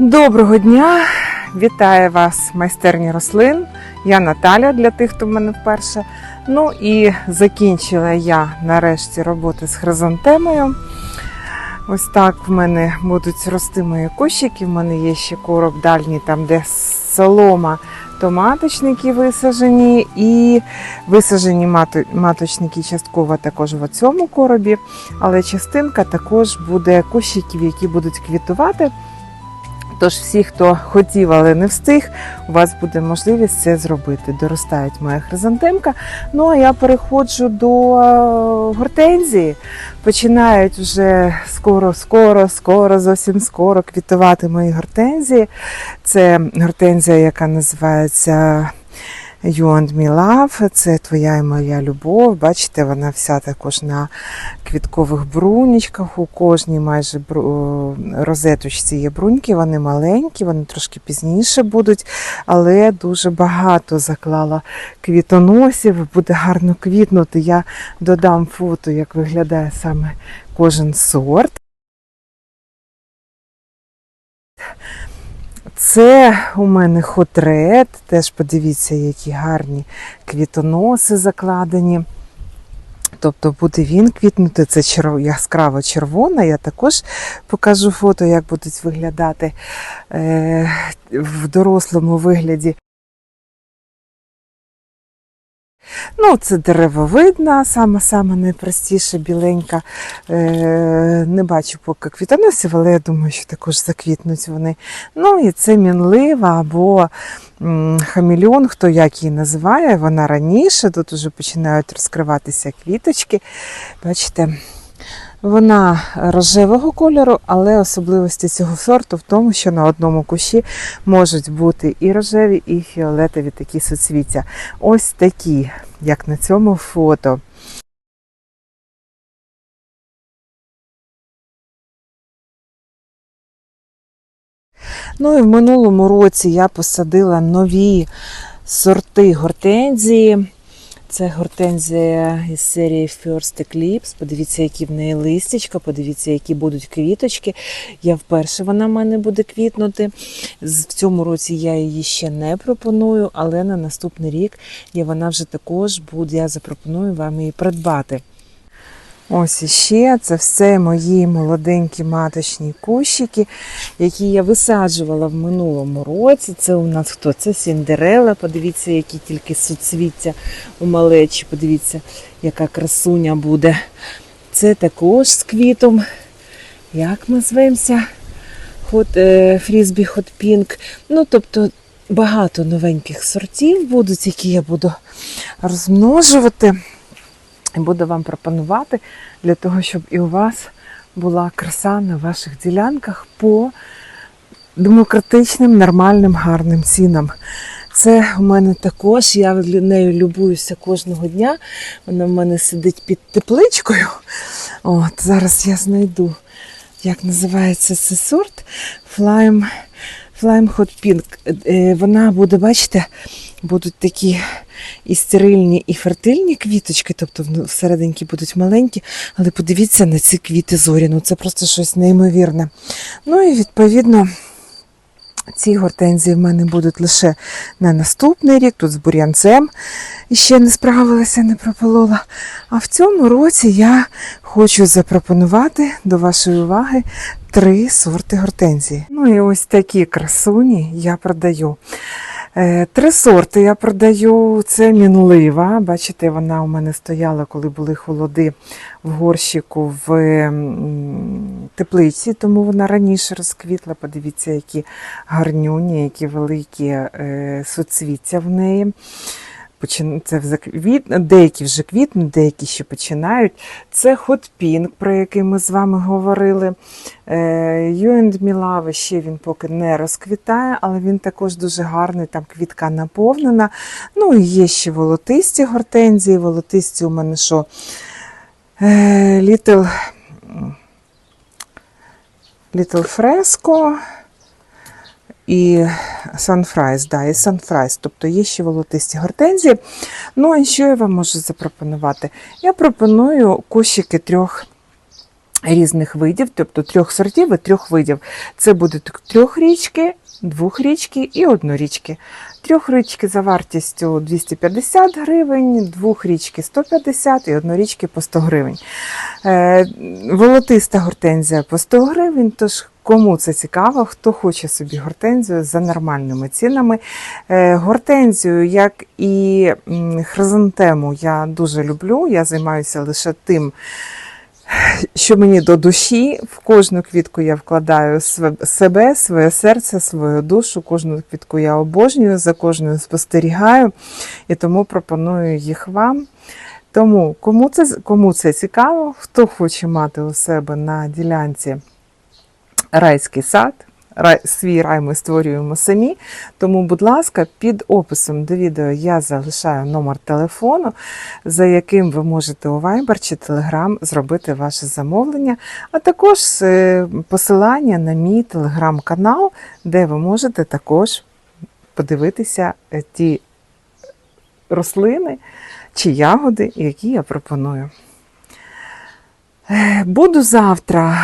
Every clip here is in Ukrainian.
Доброго дня! Вітаю вас, майстерні рослин. Я Наталя для тих, хто в мене вперше. Ну і закінчила я нарешті роботи з хризантемою. Ось так в мене будуть рости мої кущики. В мене є ще короб дальній, там де солома, то маточники висаджені, і висаджені мато- маточники частково також в цьому коробі, але частинка також буде кущиків, які будуть квітувати. Тож всі, хто хотів, але не встиг, у вас буде можливість це зробити. Доростають моя хризантемка. Ну а я переходжу до е, гортензії. Починають вже скоро, скоро, скоро, зовсім скоро квітувати мої гортензії. Це гортензія, яка називається You and Me Love, це твоя і моя любов. Бачите, вона вся також на квіткових брунічках. У кожній майже розеточці є бруньки, вони маленькі, вони трошки пізніше будуть, але дуже багато заклала квітоносів, буде гарно квітнути. Я додам фото, як виглядає саме кожен сорт. Це у мене хотрет, теж подивіться, які гарні квітоноси закладені. Тобто буде він квітнути, це черв... яскраво червона. Я також покажу фото, як будуть виглядати е... в дорослому вигляді. Ну, це деревовидна, саме саме найпростіша, біленька. Е, не бачу поки квітоносів, але я думаю, що також заквітнуть вони. Ну і це мінлива або хамільон, хто як її називає, вона раніше, тут вже починають розкриватися квіточки. Бачите, вона рожевого кольору, але особливості цього сорту в тому, що на одному кущі можуть бути і рожеві, і фіолетові такі суцвіття. Ось такі, як на цьому фото. Ну і в минулому році я посадила нові сорти гортензії. Це гортензія із серії First Eclipse. Подивіться, які в неї листячка, подивіться, які будуть квіточки. Я вперше вона в мене буде квітнути. В цьому році я її ще не пропоную, але на наступний рік я вона вже також буде. Я запропоную вам її придбати. Ось іще це все мої молоденькі маточні кущики, які я висаджувала в минулому році. Це у нас хто? Це Сіндерела. Подивіться, які тільки суцвіття у малечі. Подивіться, яка красуня буде. Це також з квітом. Як ми звемося? Е, фрізбі Hot Pink. Ну, тобто багато новеньких сортів будуть, які я буду розмножувати. І буду вам пропонувати для того, щоб і у вас була краса на ваших ділянках по демократичним, нормальним, гарним цінам. Це у мене також, я нею любуюся кожного дня. Вона в мене сидить під тепличкою. От, зараз я знайду, як називається цей сорт Flame Hot Pink. Вона буде, бачите, будуть такі і стерильні, і фертильні квіточки, тобто всерединки будуть маленькі, але подивіться на ці квіти зорі, ну це просто щось неймовірне. Ну і відповідно. Ці гортензії в мене будуть лише на наступний рік, тут з бур'янцем ще не справилася, не прополола. А в цьому році я хочу запропонувати до вашої уваги три сорти гортензії. Ну і ось такі красуні я продаю. Е, Три сорти я продаю. Це мінлива. Бачите, вона у мене стояла, коли були холоди в горщику в теплиці, тому вона раніше розквітла. Подивіться, які гарнюні, які великі е, суцвіття в неї. Це вже квіт... Деякі вже квітнуть, деякі ще починають. Це Pink, про який ми з вами говорили. Me Love ще він поки не розквітає, але він також дуже гарний, там квітка наповнена. Ну і є ще волотисті гортензії. Волотисті у мене що? Е, Little, Little Fresco і Sunfries, да, і Sunfries, тобто є ще волотисті гортензії. Ну, а що я вам можу запропонувати? Я пропоную кущики трьох різних видів, тобто трьох сортів і трьох видів. Це будуть трьохрічки, двохрічки і однорічки. Трьохрічки за вартістю 250 гривень, двохрічки 150 і однорічки по 100 гривень. Е, волотиста гортензія по 100 гривень, тож кому це цікаво, хто хоче собі гортензію за нормальними цінами. Е, гортензію, як і хризантему, я дуже люблю. Я займаюся лише тим, що мені до душі. В кожну квітку я вкладаю себе, своє серце, свою душу. Кожну квітку я обожнюю, за кожною спостерігаю і тому пропоную їх вам. Тому кому це, кому це цікаво, хто хоче мати у себе на ділянці райський сад. Рай, свій рай ми створюємо самі. Тому, будь ласка, під описом до відео я залишаю номер телефону, за яким ви можете у Viber чи Telegram зробити ваше замовлення, а також е, посилання на мій телеграм-канал, де ви можете також подивитися е, ті рослини чи ягоди, які я пропоную. Е, Буду завтра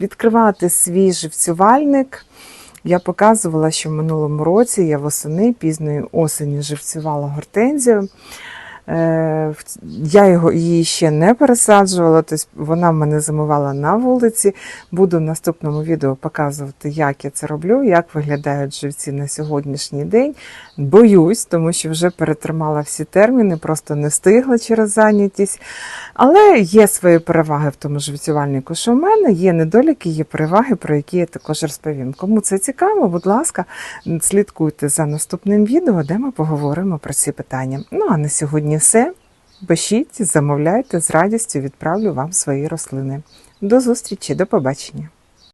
відкривати свій живцювальник. Я показувала, що в минулому році я восени пізної осені живцювала гортензію. Е, Я його, її ще не пересаджувала, тобто вона мене зимувала на вулиці. Буду в наступному відео показувати, як я це роблю, як виглядають живці на сьогоднішній день. Боюсь, тому що вже перетримала всі терміни, просто не встигла через зайнятість. Але є свої переваги в тому живцювальнику, що в мене є недоліки, є переваги, про які я також розповім. Кому це цікаво, будь ласка, слідкуйте за наступним відео, де ми поговоримо про ці питання. Ну а на сьогодні все. Пишіть, замовляйте, з радістю відправлю вам свої рослини. До зустрічі, до побачення!